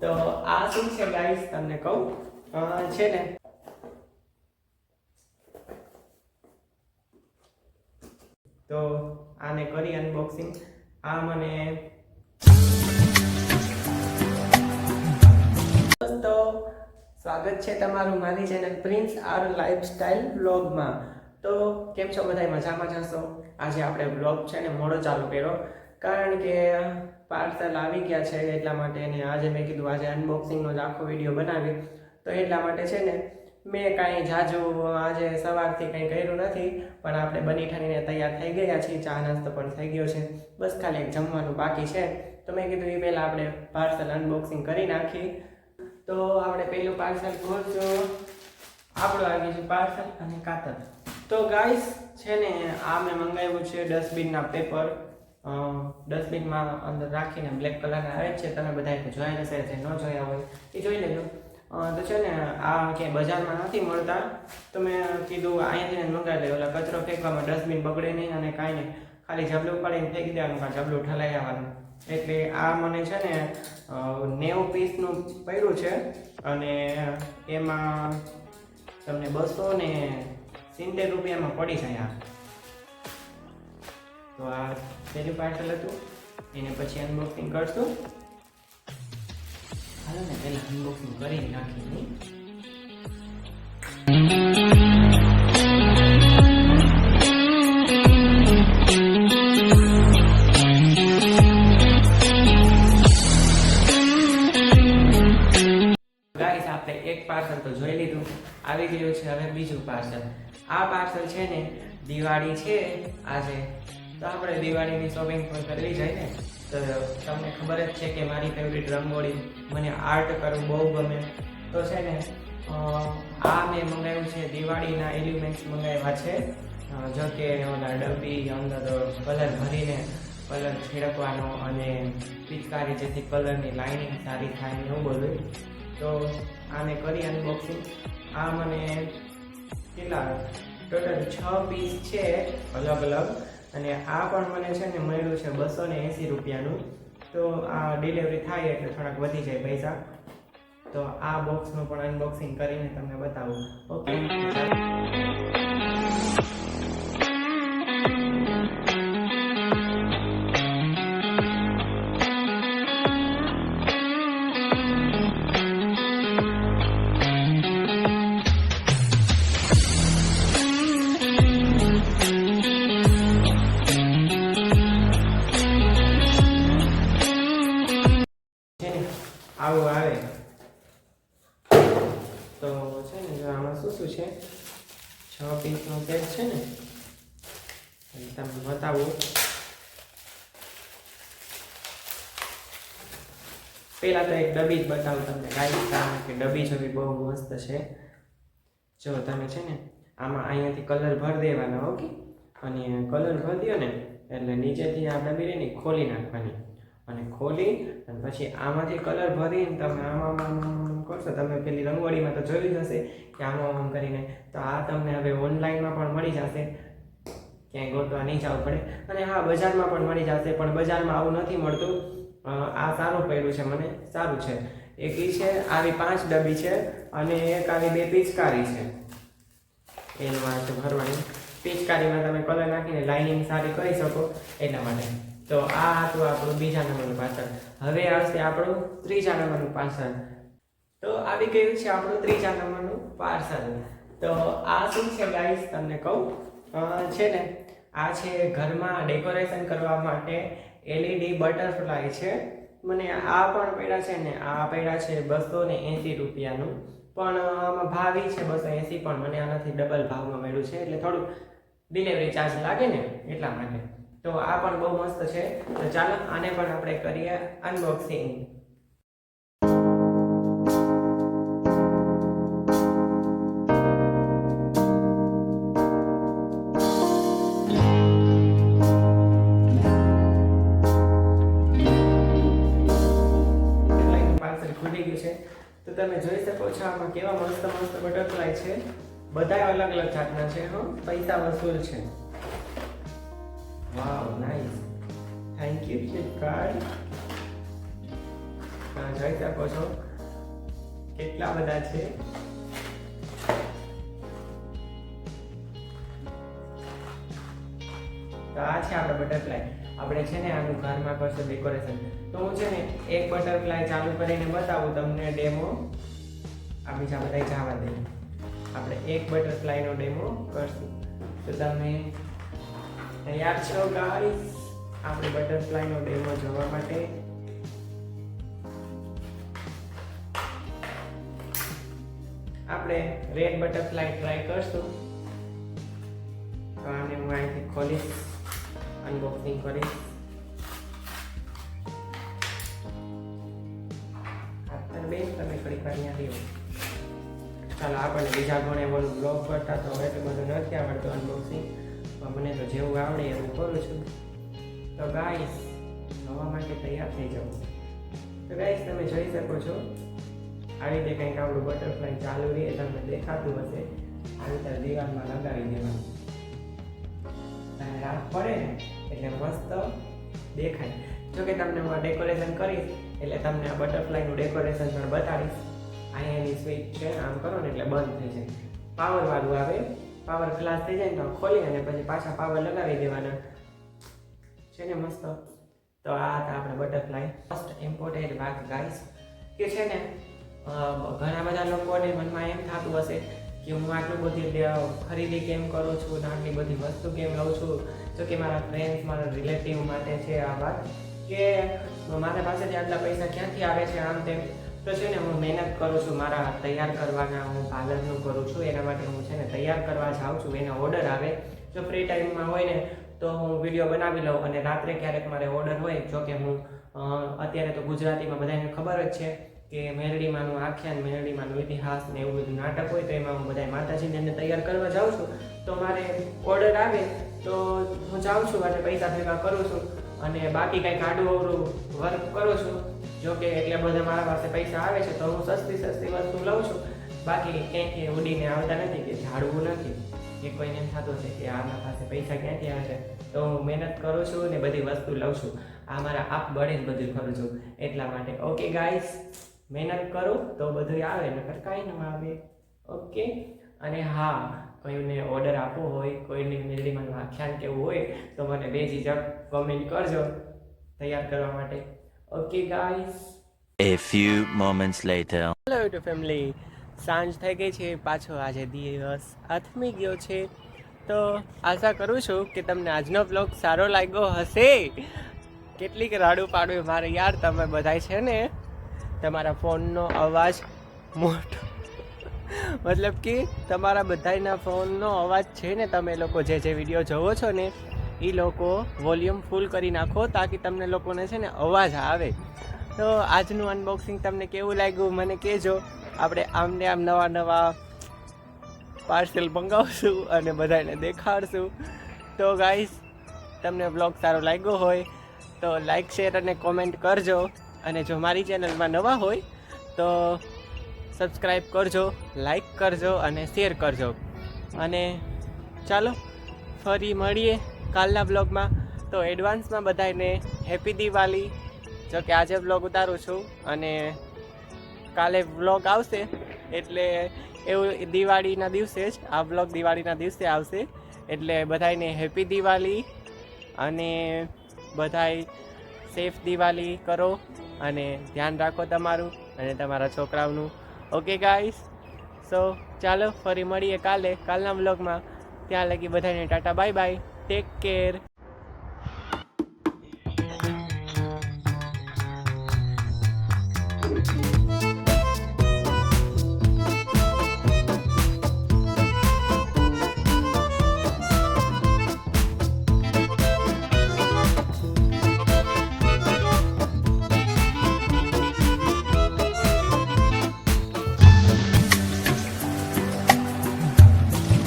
તો આ શું છે ગાઈસ તમને કહું? છે ને? તો આને કરી અનબોક્સિંગ આ મને દોસ્તો સ્વાગત છે તમારું મારી ચેનલ પ્રિન્સ આર લાઈફસ્ટાઈલ વ્લોગમાં તો કેમ છો? બધા મજામાં જશો આજે આપણે વ્લોગ છે ને મોડો ચાલુ કર્યો. કારણ કે પાર્સલ આવી ગયા છે એટલા માટે ને આજે મેં કીધું આજે અનબોક્સિંગનો જ આખો વીડિયો બનાવી તો એટલા માટે છે ને, મેં કાંઈ જાજુ આજે સવારથી કંઈ કર્યું નથી, પણ આપણે બની ઠરીને તૈયાર થઈ ગયા છીએ. ચા નાસ્તો પણ થઈ ગયો છે. બસ ખાલી એક જમવાનું બાકી છે. તો મેં કીધું એ પહેલાં આપણે પાર્સલ અનબોક્સિંગ કરી નાખી તો આપણે પહેલું પાર્સલ ખોલજો આપણું આવી છે પાર્સલ અને કાતર. તો ગાઈસ છે ને, આ મેં મંગાવ્યું છે ડસ્ટબિનના પેપર ડસ્ટબિનમાં અંદર રાખીને બ્લેક કલરના આવે છે, તમે બધા જોયા હશે, જે ન જોયા હોય એ જોઈ લેજો. તો છે ને, આ ક્યાંય બજારમાં નથી મળતા. તો મેં કીધું અહીંયાથી મંગાવી લે, ઓલા કચરો ફેંકવામાં ડસ્ટબિન બગડે નહીં અને કાંઈ નહીં. ખાલી જબલું ઉપાડીને ફેંકી દેવાનું કાં જબલું ઠલાઈ આવવાનું. એટલે આ મને છે ને નેવું પીસનું પડ્યું છે અને એમાં તમને બસો ને સિત્તેર રૂપિયામાં પડી જાય આ. તો આ પહેલું પાર્સલ હતું. એને પછી અનબોક્સિંગ કરશું. હાલો ને, પહેલા અનબોક્સિંગ કરી નાખીને એક પાર્સલ તો જોઈ લીધું. આવી ગયું છે હવે બીજું પાર્સલ આ પાર્સલ છે ને, દિવાળી છે આજે. તો આપણે દિવાળીની શોપિંગ પણ કરવી જાય ને? તો તમને ખબર જ છે કે મારી ફેવરિટ રંગોળી મને આર્ટ કરવું બહુ ગમે. તો છે ને આ મેં મંગાવ્યું છે દિવાળીના એલિમેન્ટ્સ મંગાવ્યા છે. જો કે ઓલા ડબ્બી અંદર કલર ભરીને કલર છેડકવાનો અને પિચકારી જેથી કલરની લાઇનિંગ સારી થાય એવું બધું. તો આને કરી અનબોક્સિંગ આ મને કેટલા? ટોટલ છ પીસ છે અલગ અલગ અને આ પણ મને છે ને મળ્યું છે બસો ને એંસી રૂપિયાનું. તો આ ડિલિવરી થાય એટલે થોડાક વધી જાય પૈસા. તો આ બોક્સનું પણ અનબોક્સિંગ કરીને તમને બતાવું. ઓકે આવું આવે. તો છે ને આમાં શું શું છે? છ પીસનો સેટ છે ને તમને બતાવું. પહેલા તો એક ડબ્બી જ બતાવું તમને કારણ કે ડબ્બી છબી બહુ મસ્ત છે. જો તમે છે ને, આમાં અહીંયાથી કલર ભરી દેવાના ઓકે અને કલર ભરી દો ને, એટલે નીચેથી આ ડબ્બી ને ખોલી નાખવાની. અને ખોલી અને પછી આમાંથી કલર ભરીને તમે આમાં આમ કરશો તમે પેલી રંગોળીમાં તો જોયું જ હશે કે આમાં આમ કરીને. તો આ તમને હવે ઓનલાઈનમાં પણ મળી જશે. ક્યાંય ગોતવા નહીં જવું પડે. અને હા, બજારમાં પણ મળી જશે, પણ બજારમાં આવું નથી મળતું. આ સારું પડ્યું છે મને, સારું છે. એક ઈ છે, આવી પાંચ ડબ્બી છે અને એક આવી બે પિચકારી છે. એનું આ ભરવાની. પિચકારીમાં તમે કલર નાખીને લાઇનિંગ સારી કરી શકો એટલા માટે. તો આ હતું આપણું બીજા નંબરનું પાર્સલ હવે આવશે આપણું ત્રીજા નંબરનું પાર્સલ તો આવી ગયું છે આપણું ત્રીજા નંબરનું પાર્સલ તો આ શું છે ગાઈસ તમને કહું. છે ને, આ છે ઘરમાં ડેકોરેશન કરવા માટે એલઈડી બટરફ્લાય છે. મને આ પણ પડ્યા છે ને આ પડ્યા છે બસો ને એંસી રૂપિયાનું. પણ આમાં ભાવ છે બસો એંસી પણ મને આનાથી ડબલ ભાવમાં મળ્યું છે. એટલે થોડુંક ડિલિવરી ચાર્જ લાગે ને એટલા માટે. તો આ પણ બહુ મસ્ત છે. તો ચાલો આને પણ આપણે કરીએ અનબોક્સિંગ તો તમે જોઈ શકો છો, આમાં કેવા મસ્ત મસ્ત બટરફ્લાય છે. બધા અલગ અલગ જાતના છે, હો. પૈસા વસૂલ છે. Wow nice thank you Flipkart તમે જોઈ શકો છો. કેટલા બધા છે? તો આ છે આપણે બટરફ્લાય આપણે છે ને આનું ઘરમાં કરશું ડેકોરેશન તો હું છે ને એક બટરફ્લાય ચાલુ કરીને બતાવું તમને ડેમો આ બીજા બધા જવા દે. આપણે એક બટરફ્લાયનો ડેમો કરશું. તો તમે તૈયાર છો ગાઈસ આપણે બટરફ્લાયનો ડેમો જોવા માટે. આપણે રેડ બટરફ્લાય ટ્રાય કરશું. તો આને હું અહીંથી ખોલીશ અનબોક્સિંગ કરીશ. બેન તમે થોડીક વાર ત્યાં ચાલો, આપણને બીજા ઘણે બોલું. બ્લોગ કરતા તો હવે તો બધું નથી આવડતું અનબોક્સિંગ મને તો જેવું આવડે એવું કરું છું. તો ગાઈસ હવા માટે તૈયાર થઈ જાઓ. તો ગાઈસ તમે જોઈ શકો છો, આવી રીતે કંઈક આપણું બટરફ્લાય ચાલુ રહે, તમને દેખાતું હશે. આવી રીતે દિવાલમાં લગાવી દેવાનું. અને રાત પડે ને, એટલે મસ્ત દેખાય. જો કે તમને હું ડેકોરેશન કરીશ, એટલે તમને આ બટરફ્લાયનું ડેકોરેશન પણ બતાડીશ. અહીંયાની સ્વિચ છે, આમ કરો ને એટલે બંધ થઈ જાય. પાવર વાળું આવે. પાવર ક્લાસ થઈ જાય ને તો ખોલી અને પછી પાછા પાવર લગાવી દેવાના. છે ને મસ્ત? તો આ હતા આપણે બટરફ્લાય ફર્સ્ટ ઇમ્પોર્ટેન્ટ વાત ગાઈસ કે છે ને ઘણા બધા લોકોને મનમાં એમ થતું હશે કે હું આટલું બધી ખરીદી કેમ કરું છું ને આટલી બધી વસ્તુ કેમ લઉં છું? તો કે મારા ફ્રેન્ડ્સ મારા રિલેટિવ માટે છે આ વાત કે મારા પાસેથી આટલા પૈસા ક્યાંથી આવે છે આમ તેમ? તો છે ને હું મહેનત કરું છું, મારા તૈયાર કરવાના હું પાર્લરનું કરું છું, એના માટે હું છે ને તૈયાર કરવા જાઉં છું, એના ઓર્ડર આવે. જો ફ્રી ટાઈમમાં હોય ને, તો હું વીડિયો બનાવી લઉં અને રાત્રે ક્યારેક મારે ઓર્ડર હોય, જો કે હું અત્યારે તો ગુજરાતીમાં બધાને ખબર જ છે કે મેરડીમાંનું આખ્યાન, મેરડીમાંનો ઇતિહાસ ને એવું બધું નાટક હોય, તો એમાં હું બધા માતાજીને એને તૈયાર કરવા જાઉં છું. તો મારે ઓર્ડર આવે, તો હું જાઉં છું અને પૈસા ભેગા કરું છું. અને બાકી કંઈક આડું અવળું વર્ક કરું છું? જો કે એટલે બધા મારા પાસે પૈસા આવે છે, તો હું સસ્તી સસ્તી વસ્તુ લઉં છું. બાકી ક્યાંય ઉડીને આવતા નથી કે ઝાડવું નથી. કે કોઈને એમ થતું છે કે આના પાસે પૈસા ક્યાંથી આવે? છે તો હું મહેનત કરું છું ને બધી વસ્તુ લઉં છું. આ મારા આપ બળે જ બધું કરું છું. એટલા માટે ઓકે ગાઈસ મહેનત કરો તો બધું આવે, નકર કાંઈ ન આવે. ઓકે અને હા કોઈને ઓર્ડર આપવો હોય કોઈને મેલડીમાં વ્યાખ્યાન કેવું હોય તો મને બે ચીજક કોમેન્ટ કરજો તૈયાર કરવા માટે. Okay guys A few moments later. Hello to family સાંજ થઈ ગઈ છે પાછો આજે દિવસ આથમી ગયો છે. તો આશા કરું છું કે તમને આજનો બ્લોગ સારો લાગ્યો હશે. કેટલીક રાડું પાડું મારે યાર તમે બધાય છે ને તમારા ફોનનો અવાજ મોટો મતલબ કે તમારા બધાયના ફોનનો અવાજ છે ને તમે લોકો જે જે વીડિયો જોવો છો ને એ લોકો વોલ્યુમ ફૂલ કરી નાખો તાકી તમને લોકોને છે ને અવાજ આવે. તો આજનું અનબોક્સિંગ તમને કેવું લાગ્યું મને કહેજો. આપણે આમને આમ નવા નવા પાર્સલ મંગાવશું અને બધાને દેખાડશું. તો ગાઈસ, તમને બ્લોગ સારો લાગ્યો હોય તો લાઈક, શેર અને કોમેન્ટ કરજો. અને જો મારી ચેનલમાં નવા હોય તો સબસ્ક્રાઈબ કરજો લાઈક કરજો અને શેર કરજો. અને ચાલો, ફરી મળીએ કાલના બ્લોગમાં તો એડવાન્સમાં બધાને હેપી દિવાળી. જો કે આજે બ્લોગ ઉતારું છું અને કાલે બ્લોગ આવશે. એટલે એવું દિવાળીના દિવસે જ, આ બ્લોગ દિવાળીના દિવસે આવશે. એટલે બધાને હેપી દિવાળી અને બધાય સેફ દિવાળી કરો. અને ધ્યાન રાખો તમારું અને તમારા છોકરાઓનું. ઓકે ગાઈસ સો ચાલો, ફરી મળીએ કાલે, કાલના બ્લોગમાં ત્યાં લગી બધાને tata bye bye take care